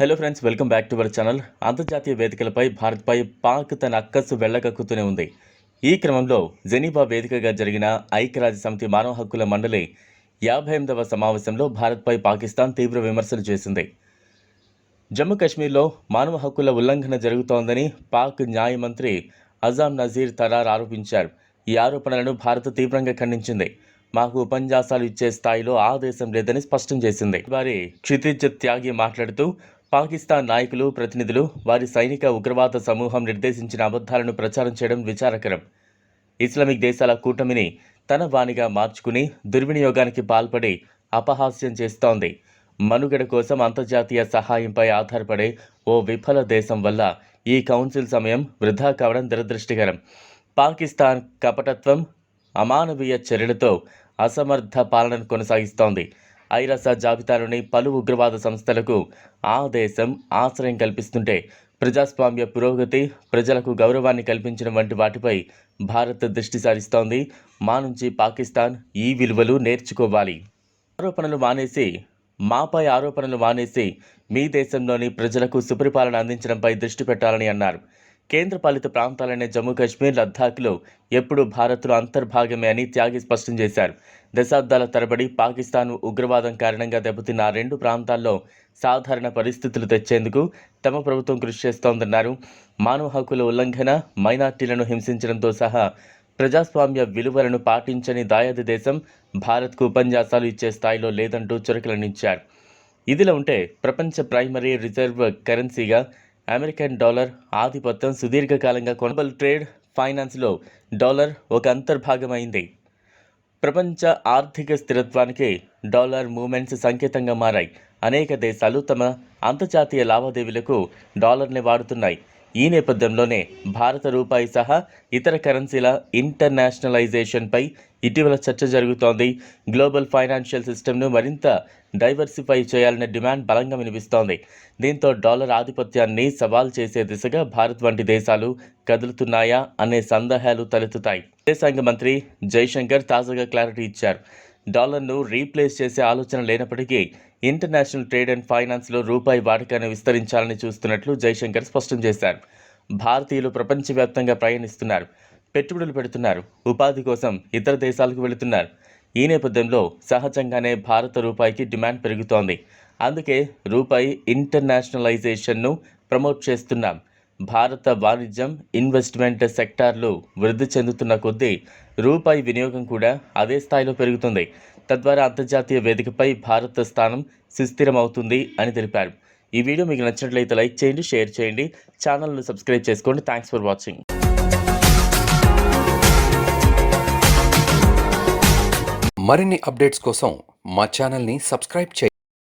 Hello friends welcome back to our channel అంతర్జాతీయ వేదికలపై భారత్పై పాక్ తన అక్కస్సు వెళ్ళగక్కుతూనే ఉంది. ఈ క్రమంలో జెనీబా వేదికగా జరిగిన ఐక్యరాజ్య సమితి మానవ హక్కుల మండలి యాభై ఎనిమిదవ సమావేశంలో భారత్పై పాకిస్తాన్ తీవ్ర విమర్శలు చేసింది. జమ్మూ కాశ్మీర్లో మానవ హక్కుల ఉల్లంఘన జరుగుతోందని పాక్ న్యాయ మంత్రి అజాం నజీర్ తరార్ ఆరోపించారు. ఈ ఆరోపణలను భారత్ తీవ్రంగా ఖండించింది. మాకు ఉపన్యాసాలు ఇచ్చే స్థాయిలో ఆదేశం లేదని స్పష్టం చేసింది. వారి క్షితిజ్ త్యాగి మాట్లాడుతూ పాకిస్తాన్ నాయకులు ప్రతినిధులు వారి సైనిక ఉగ్రవాద సమూహం నిర్దేశించిన అబద్ధాలను ప్రచారం చేయడం విచారకరం. ఇస్లామిక్ దేశాల కూటమిని తన వాణిగా మార్చుకుని దుర్వినియోగానికి పాల్పడి అపహాస్యం చేస్తోంది. మనుగడ కోసం అంతర్జాతీయ సహాయంపై ఆధారపడే ఓ విఫల దేశం వల్ల ఈ కౌన్సిల్ సమయం వృధా కావడం దురదృష్టకరం. పాకిస్తాన్ కపటత్వం అమానవీయ చర్యలతో అసమర్థ పాలనను కొనసాగిస్తోంది. ఐరస జాబితాలోని పలు ఉగ్రవాద సంస్థలకు ఆ దేశం ఆశ్రయం కల్పిస్తుంటే ప్రజాస్వామ్య పురోగతి ప్రజలకు గౌరవాన్ని కల్పించడం వంటి వాటిపై భారత్ దృష్టి సారిస్తోంది. మా నుంచి పాకిస్తాన్ ఈ విలువలు నేర్చుకోవాలి. ఆరోపణలు మానేసి మాపై ఆరోపణలు మానేసి మీ దేశంలోని ప్రజలకు సుపరిపాలన అందించడంపై దృష్టి పెట్టాలని అన్నారు. కేంద్రపాలిత ప్రాంతాలైన జమ్మూ కాశ్మీర్ లద్దాఖ్లో ఎప్పుడు భారత్లో అంతర్భాగమే అని త్యాగి స్పష్టం చేశారు. దశాబ్దాల తరబడి పాకిస్తాన్ ఉగ్రవాదం కారణంగా దెబ్బతిన్న ఆ రెండు ప్రాంతాల్లో సాధారణ పరిస్థితులు తెచ్చేందుకు తమ ప్రభుత్వం కృషి చేస్తోందన్నారు. మానవ హక్కుల ఉల్లంఘన మైనార్టీలను హింసించడంతో సహా ప్రజాస్వామ్య విలువలను పాటించని దాయాది దేశం భారత్కు ఉపన్యాసాలు ఇచ్చే స్థాయిలో లేదంటూ చురకలనిచ్చారు. ఇదిలా ఉంటే ప్రపంచ ప్రైమరీ రిజర్వ్ కరెన్సీగా అమెరికన్ డాలర్ ఆధిపత్యం సుదీర్ఘకాలంగా కొనబల్ ట్రేడ్ ఫైనాన్స్లో డాలర్ ఒక అంతర్భాగమైంది. ప్రపంచ ఆర్థిక స్థిరత్వానికి డాలర్ మూమెంట్స్ సంకేతంగా మారాయి. అనేక దేశాలు తమ అంతర్జాతీయ లావాదేవీలకు డాలర్ని వాడుతున్నాయి. ఈ నేపథ్యంలోనే భారత రూపాయి సహా ఇతర కరెన్సీల ఇంటర్నేషనలైజేషన్పై ఇటీవల చర్చ జరుగుతోంది. గ్లోబల్ ఫైనాన్షియల్ సిస్టమ్ను మరింత డైవర్సిఫై చేయాలనే డిమాండ్ బలంగా వినిపిస్తోంది. దీంతో డాలర్ ఆధిపత్యాన్ని సవాల్ చేసే దిశగా భారత్ వంటి దేశాలు కదులుతున్నాయా అనే సందేహాలు తలెత్తుతాయి. విదేశాంగ మంత్రి జైశంకర్ తాజాగా క్లారిటీ ఇచ్చారు. డాలర్ను రీప్లేస్ చేసే ఆలోచన లేనప్పటికీ ఇంటర్నేషనల్ ట్రేడ్ అండ్ ఫైనాన్స్లో రూపాయి వాడకాన్ని విస్తరించాలని చూస్తున్నట్లు జైశంకర్ స్పష్టం చేశారు. భారతీయులు ప్రపంచవ్యాప్తంగా ప్రయాణిస్తున్నారు పెట్టుబడులు పెడుతున్నారు ఉపాధి కోసం ఇతర దేశాలకు వెళుతున్నారు. ఈ నేపథ్యంలో సహజంగానే భారత రూపాయికి డిమాండ్ పెరుగుతోంది. అందుకే రూపాయి ఇంటర్నేషనలైజేషన్ను ప్రమోట్ చేస్తున్నాం. భారత వాణిజ్యం ఇన్వెస్ట్మెంట్ సెక్టార్లు వృద్ధి చెందుతున్న కొద్దీ రూపాయి వినియోగం కూడా అదే స్థాయిలో పెరుగుతుంది. తద్వారా అంతర్జాతీయ వేదికపై భారత స్థానం సుస్థిరమవుతుంది అని తెలిపారు. ఈ వీడియో మీకు నచ్చినట్లయితే లైక్ చేయండి షేర్ చేయండి ఛానల్ను సబ్స్క్రైబ్ చేసుకోండి. Thanks for watching. మరిన్ని అప్డేట్స్ కోసం మా ఛానల్ని సబ్స్క్రైబ్ చేయండి.